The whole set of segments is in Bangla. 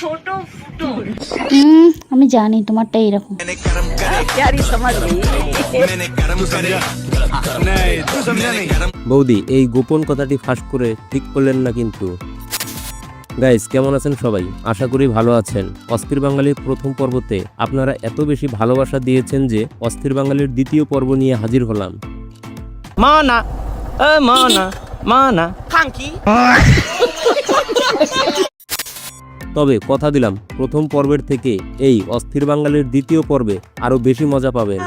ছোট ফুটো। আমি জানি তোমারটা এরকম। বৌদি এই গোপন কথাটি ফাঁস করে ঠিক করলেন না কিন্তু। গাইস কেমন আছেন সবাই? আশা করি ভালো আছেন। অস্থির বাঙালির প্রথম পর্বতে আপনারা এত বেশি ভালোবাসা দিয়েছেন যে অস্থির বাঙালির দ্বিতীয় পর্ব নিয়ে হাজির হলাম। মানা এ মানা মানা। খাঙ্কি। তবে কথা দিলাম, প্রথম পর্বের থেকে এই অস্থির বাঙালির দ্বিতীয় পর্বে আরও বেশি মজা পাবেন।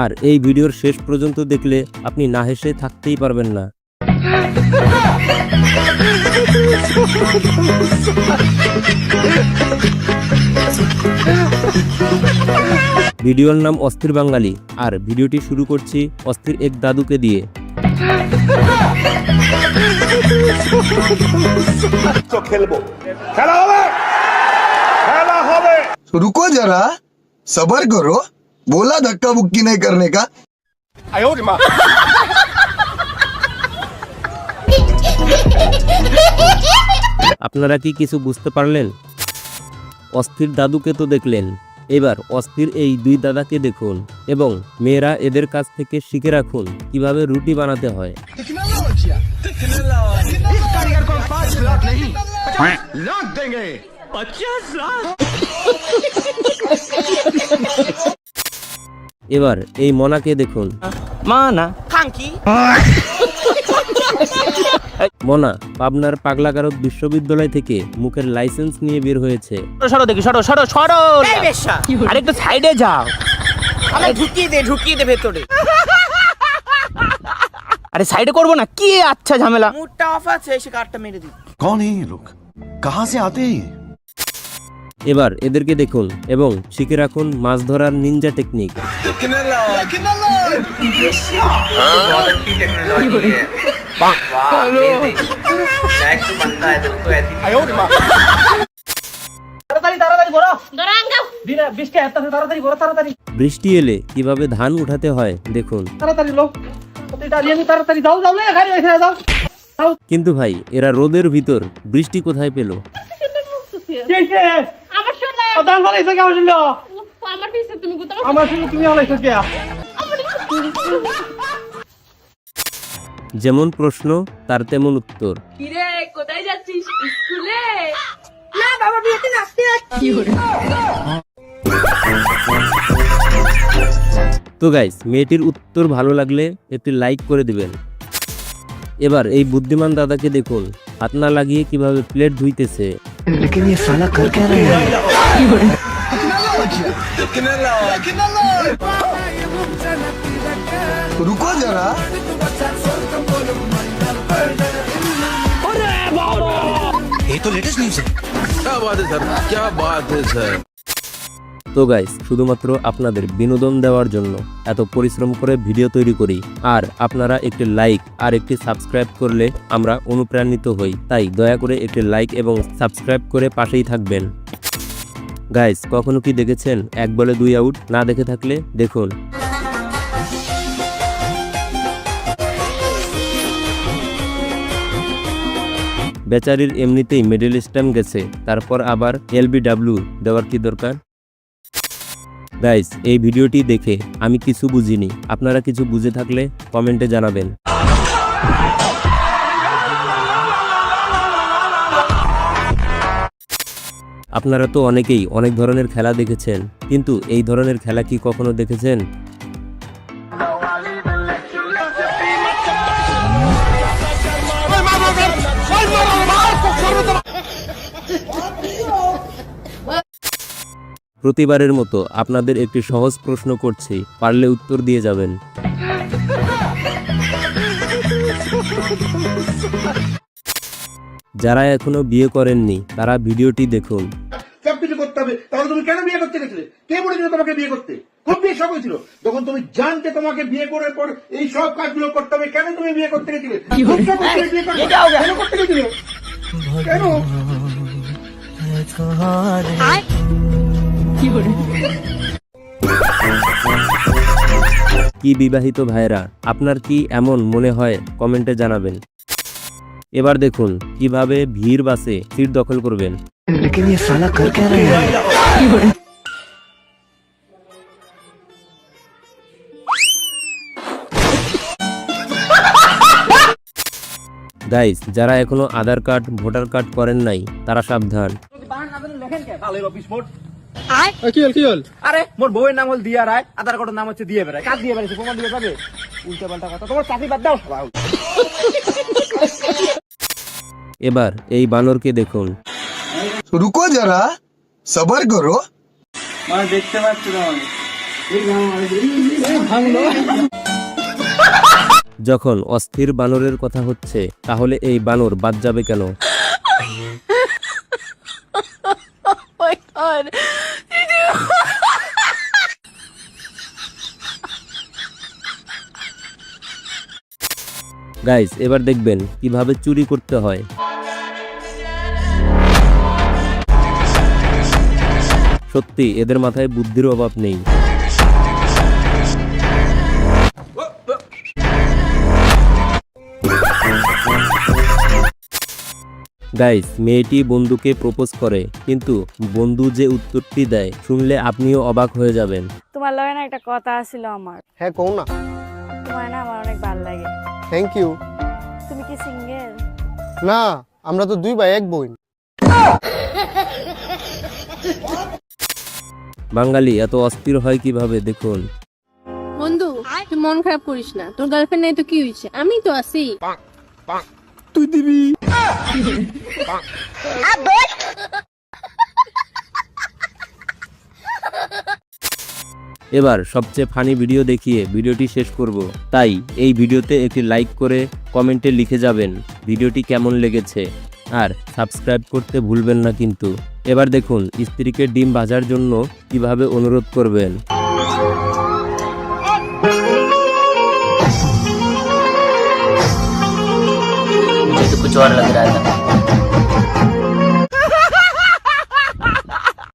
আর এই ভিডিওর শেষ পর্যন্ত দেখলে আপনি না হেসে থাকতেই পারবেন না। ভিডিওর নাম অস্থির বাঙালি আর ভিডিওটি শুরু করছি অস্থির এক দাদুকে দিয়ে তো খেলবো খেলা হবে খেলা হবে तो रुको जरा सबर करो बोला धक्का बुक्की नहीं करने का আপনারা কি কিছু বুঝতে পারলেন? অস্থির দাদুকে তো দেখলেন। এবার অস্থির এই দুই দাদাকে দেখুন এবং মেয়েরা এদের কাছ থেকে শিখে রাখুন কীভাবে রুটি বানাতে হয়। এবার এই মনাকে দেখুন। মানা খাঙ্কি মনা পাবনার পাগলাকারক বিশ্ববিদ্যালয় থেকে মুখের লাইসেন্স নিয়ে বের হয়েছে। সরো দেখি সরো সরো সরো। আরেকটু সাইডে যাও। আরে ঢুকিয়ে দে ঢুকিয়ে দে ভেতরে। আরে সাইডে করব না কি আচ্ছা ঝামেলা। মুটটা অফ আছে এসে কাটটা মেরে দি কোন এই লোক? কাহা সে আতে এবার এদেরকে দেখুন এবং শিখে রাখুন মাছ ধরার নিনজা টেকনিক বৃষ্টি এলে কীভাবে ধান উঠাতে হয়, দেখুন। তাড়াতাড়ি কিন্তু ভাই, এরা রোদের ভিতর, বৃষ্টি কোথায় পেল? আমার পিছে তুমি কোথাও আমার সঙ্গে তুমি ফলাইছো কে? যেমন প্রশ্ন তার তেমন উত্তর। কিরে কোথায় যাচ্ছিস? স্কুলে? তো গাইস মেয়েটির উত্তর ভালো লাগলে একটি লাইক করে দিবেন। এবার এই বুদ্ধিমান দাদাকে দেখুন হাত না লাগিয়ে কীভাবে প্লেট ধুইতেছে। तो रुको जरा তো গাইস শুধুমাত্র আপনাদের বিনোদন দেওয়ার জন্য এত পরিশ্রম করে ভিডিও তৈরি করি আর আপনারা একটি লাইক আর একটি সাবস্ক্রাইব করলে আমরা অনুপ্রাণিত হই তাই দয়া করে একটি লাইক এবং সাবস্ক্রাইব করে পাশেই থাকবেন গাইস কখনো কি দেখেছেন? এক বলে দুই আউট না দেখে থাকলে দেখুন। বেচারির এমনিতেই মিডল স্ট্যাম্প গেছে, তারপর আবার এলবিডাব্লিউ দেওয়ার কি দরকার? গাইস এই ভিডিওটি দেখে আমি কিছু বুঝিনি। আপনারা কিছু বুঝে থাকলে কমেন্টে জানাবেন। আপনারা তো অনেকেই অনেক ধরনের খেলা দেখেছেন, কিন্তু এই ধরনের খেলা কি কখনো দেখেছেন? প্রতিবারের মতো আপনাদের একটি সহজ প্রশ্ন করছি, পারলে উত্তর দিয়ে যাবেন। যারা এখনও বিয়ে করেননি তারা ভিডিওটি দেখুন। সবকিছু করতে হবে। তাহলে তুমি কেন বিয়ে করতে গেছিলে? কে বলেছিল তোমাকে বিয়ে করতে? খুব বিয়ে যখন তুমি জানতে তোমাকে বিয়ে করার পর এই সব কাজগুলো করতে হবে কেন তুমি বিয়ে করতে গেছিলে? কেন করতে গেছিলে? কেন? কি বিবাহিত ভাইরা আপনার কি এমন মনে হয়? কমেন্টে জানাবেন। এবার দেখুন কীভাবে ভিড় বাসে সিট দখল করবেন। গাইস যারা এখনও আধার কার্ড ভোটার কার্ড করেন নাই তারা সাবধান। আরে মোর বউয়ের নাম হল দিয়া রায় আধার কার্ডের নাম হচ্ছে দিয়ে বেড়ায়। কাজ দিয়ে বেড়াইছে? প্রমাণ দিয়ে যাবে উল্টা পাল্টা কথা। তোমার চাকরি বাদ দাও। এবার এই বানরকে দেখুন। রুকো যারা সবার করো। মানে দেখতে মানে। যখন অস্থির বানরের কথা হচ্ছে তাহলে এই বানর বাদ যাবে কেন? গাইস এবার দেখবেন কীভাবে চুরি করতে হয়। সত্যি এদের মাথায় বুদ্ধির অভাব নেই। গাইস মেয়েটি বন্ধুকে প্রপোজ করে কিন্তু বন্ধু যে উত্তরটি দেয় শুনলে আপনিও অবাক হয়ে যাবেন। তোমার লগে না একটা কথা ছিল আমার। হ্যাঁ কও না। তোমার না আমার অনেক ভালো লাগে। থ্যাংক ইউ তুমি কি সিঙ্গেল না আমরা তো দুই ভাই এক বোন। বাঙালি এত অস্থির হয় কীভাবে? দেখুন। বন্ধু তুই মন খারাপ করিস না। তোর গার্লফ্রেন্ড নাই তো কি হয়েছে? আমি তো আছি। এবার সবচেয়ে ফানি ভিডিও দেখিয়ে ভিডিওটি শেষ করব। তাই এই ভিডিওতে একটি লাইক করে কমেন্টে লিখে যাবেন ভিডিওটি কেমন লেগেছে? আর সাবস্ক্রাইব করতে ভুলবেন না কিন্তু এবার দেখুন স্ত্রীকে ডিম ভাজার জন্য কিভাবে অনুরোধ করবেন मुझे तो कुछ और लग रहा है